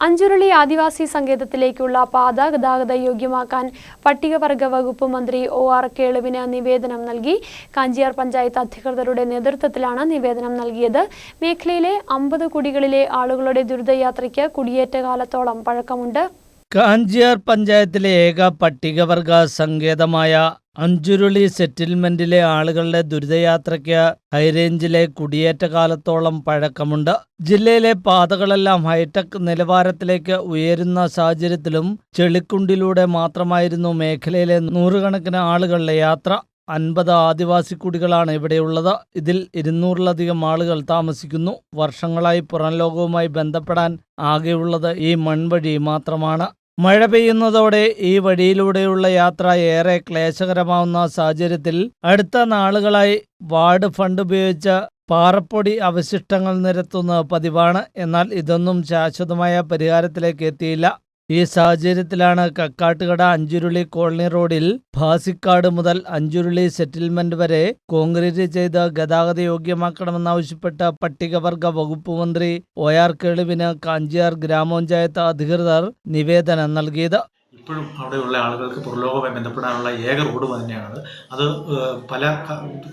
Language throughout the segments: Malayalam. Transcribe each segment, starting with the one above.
അഞ്ചുരുളി ആദിവാസി സങ്കേതത്തിലേക്കുള്ള പാത ഗതാഗത യോഗ്യമാക്കാൻ പട്ടികവർഗ വകുപ്പ് മന്ത്രി ഒ ആർ കേളുവിന് നിവേദനം നൽകി. കാഞ്ചിയാർ പഞ്ചായത്ത് അധികൃതരുടെ നേതൃത്വത്തിലാണ് നിവേദനം നൽകിയത്. മേഖലയിലെ അമ്പത് കുടികളിലെ ആളുകളുടെ ദുരിതയാത്രയ്ക്ക് കുടിയേറ്റ കാലത്തോളം പഴക്കമുണ്ട്. കാഞ്ചിയാർ പഞ്ചായത്തിലെ ഏക പട്ടികവർഗ സങ്കേതമായ അഞ്ചുരുളി സെറ്റിൽമെന്റിലെ ആളുകളുടെ ദുരിതയാത്രയ്ക്ക് ഹൈറേഞ്ചിലെ കുടിയേറ്റ കാലത്തോളം പഴക്കമുണ്ട്. ജില്ലയിലെ പാതകളെല്ലാം ഹൈടെക് നിലവാരത്തിലേക്ക് ഉയരുന്ന സാഹചര്യത്തിലും ചെളിക്കുണ്ടിലൂടെ മാത്രമായിരുന്നു മേഖലയിലെ നൂറുകണക്കിന് ആളുകളുടെ യാത്ര. അൻപത് ആദിവാസി കുടികളാണ് ഇവിടെയുള്ളത്. ഇതിൽ ഇരുന്നൂറിലധികം ആളുകൾ താമസിക്കുന്നു. വർഷങ്ങളായി പുറം ലോകവുമായി ബന്ധപ്പെടാൻ ആകെയുള്ളത് ഈ മൺവഴി മാത്രമാണ്. മഴ പെയ്യുന്നതോടെ ഈ വഴിയിലൂടെയുള്ള യാത്ര ഏറെ ക്ലേശകരമാവുന്ന സാഹചര്യത്തിൽ അടുത്ത നാളുകളായി വാർഡ് ഫണ്ട് ഉപയോഗിച്ച പാറപ്പൊടി അവശിഷ്ടങ്ങൾ നിരത്തുന്നത് പതിവാണ്. എന്നാൽ ഇതൊന്നും ശാശ്വതമായ പരിഹാരത്തിലേക്ക് എത്തിയില്ല. ഈ സാഹചര്യത്തിലാണ് കക്കാട്ടുകട അഞ്ചുരുളി കോളനി റോഡിൽ ഭാസിക്കാട് മുതൽ അഞ്ചുരുളി സെറ്റിൽമെന്റ് വരെ കോൺക്രീറ്റ് ചെയ്ത് ഗതാഗത യോഗ്യമാക്കണമെന്നാവശ്യപ്പെട്ട പട്ടികവർഗ വകുപ്പ് മന്ത്രി ഒ ആർ കേളുവിന് കാഞ്ചിയാർ ഗ്രാമപഞ്ചായത്ത് അധികൃതർ നിവേദനം നൽകിയത്. ഇപ്പോഴും അവിടെയുള്ള ആളുകൾക്ക് പുറലോകവുമായി ബന്ധപ്പെടാനുള്ള ഏക റോഡ് തന്നെയാണ് അത് പല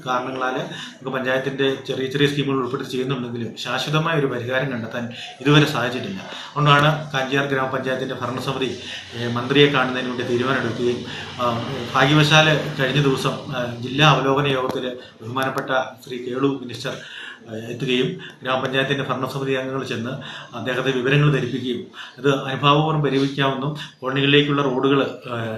കാരണങ്ങളാൽ നമുക്ക് പഞ്ചായത്തിന്റെ ചെറിയ ചെറിയ സ്കീമുകൾ ഉൾപ്പെട്ട് ചെയ്യുന്നുണ്ടെങ്കിലും ശാശ്വതമായ ഒരു പരിഹാരം കണ്ടെത്താൻ ഇതുവരെ സാധിച്ചിട്ടില്ല. അതുകൊണ്ടാണ് കാഞ്ചിയാർ ഗ്രാമപഞ്ചായത്തിന്റെ ഭരണസമിതി മന്ത്രിയെ കാണുന്നതിന് വേണ്ടി തീരുമാനമെടുക്കുകയും ഭാഗ്യവശാൽ കഴിഞ്ഞ ദിവസം ജില്ലാ അവലോകന യോഗത്തിൽ ബഹുമാനപ്പെട്ട ശ്രീ കേളു മിനിസ്റ്റർ എത്തുകയും ഗ്രാമപഞ്ചായത്തിന്റെ ഭരണസമിതി അംഗങ്ങൾ ചെന്ന് അദ്ദേഹത്തെ വിവരങ്ങൾ ധരിപ്പിക്കുകയും അത് അനുഭാവപൂർവം പരിഹരിക്കാമെന്നും കോളനികളിലേക്കുള്ള റോഡുകൾ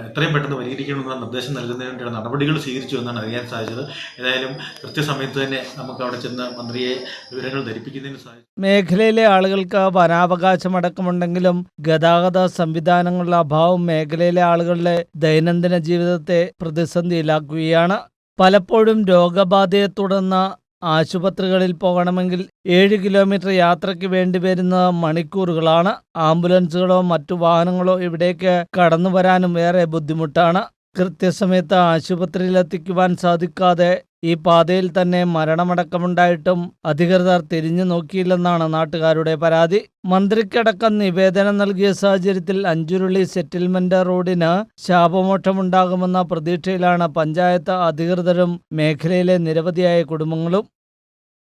എത്രയും പെട്ടെന്ന് പരിഹരിക്കണമെന്നുള്ള നിർദ്ദേശം നൽകുന്നതിന് വേണ്ടിയുള്ള നടപടികൾ സ്വീകരിച്ചു എന്നാണ് അറിയാൻ സാധിച്ചത്. ഏതായാലും കൃത്യസമയത്ത് തന്നെ നമുക്ക് അവിടെ ചെന്ന് മന്ത്രിയെ വിവരങ്ങൾ ധരിപ്പിക്കുന്നതിന് സാധിച്ചു. മേഖലയിലെ ആളുകൾക്ക് വനാവകാശമടക്കമുണ്ടെങ്കിലും ഗതാഗത സംവിധാനങ്ങളുടെ അഭാവം മേഖലയിലെ ആളുകളുടെ ദൈനംദിന ജീവിതത്തെ പ്രതിസന്ധിയിലാക്കുകയാണ്. പലപ്പോഴും രോഗബാധയെ തുടർന്ന് ആശുപത്രികളിൽ പോകണമെങ്കിൽ ഏഴ് കിലോമീറ്റർ യാത്രയ്ക്ക് വേണ്ടി വരുന്ന മണിക്കൂറുകളാണ്. ആംബുലൻസുകളോ മറ്റു വാഹനങ്ങളോ ഇവിടേക്ക് കടന്നു വരാനും ഏറെ ബുദ്ധിമുട്ടാണ്. കൃത്യസമയത്ത് ആശുപത്രിയിൽ എത്തിക്കുവാൻ സാധിക്കാതെ ഈ പാതയിൽ തന്നെ മരണമടക്കമുണ്ടായിട്ടും അധികൃതർ തിരിഞ്ഞു നോക്കിയില്ലെന്നാണ് നാട്ടുകാരുടെ പരാതി. മന്ത്രിക്കടക്കം നിവേദനം നൽകിയ സാഹചര്യത്തിൽ അഞ്ചുരുളി സെറ്റിൽമെന്റ് റോഡിന് ശാപമോക്ഷമുണ്ടാകുമെന്ന പ്രതീക്ഷയിലാണ് പഞ്ചായത്ത് അധികൃതരും മേഖലയിലെ നിരവധിയായ കുടുംബങ്ങളും.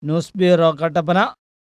News bureau Kattappana.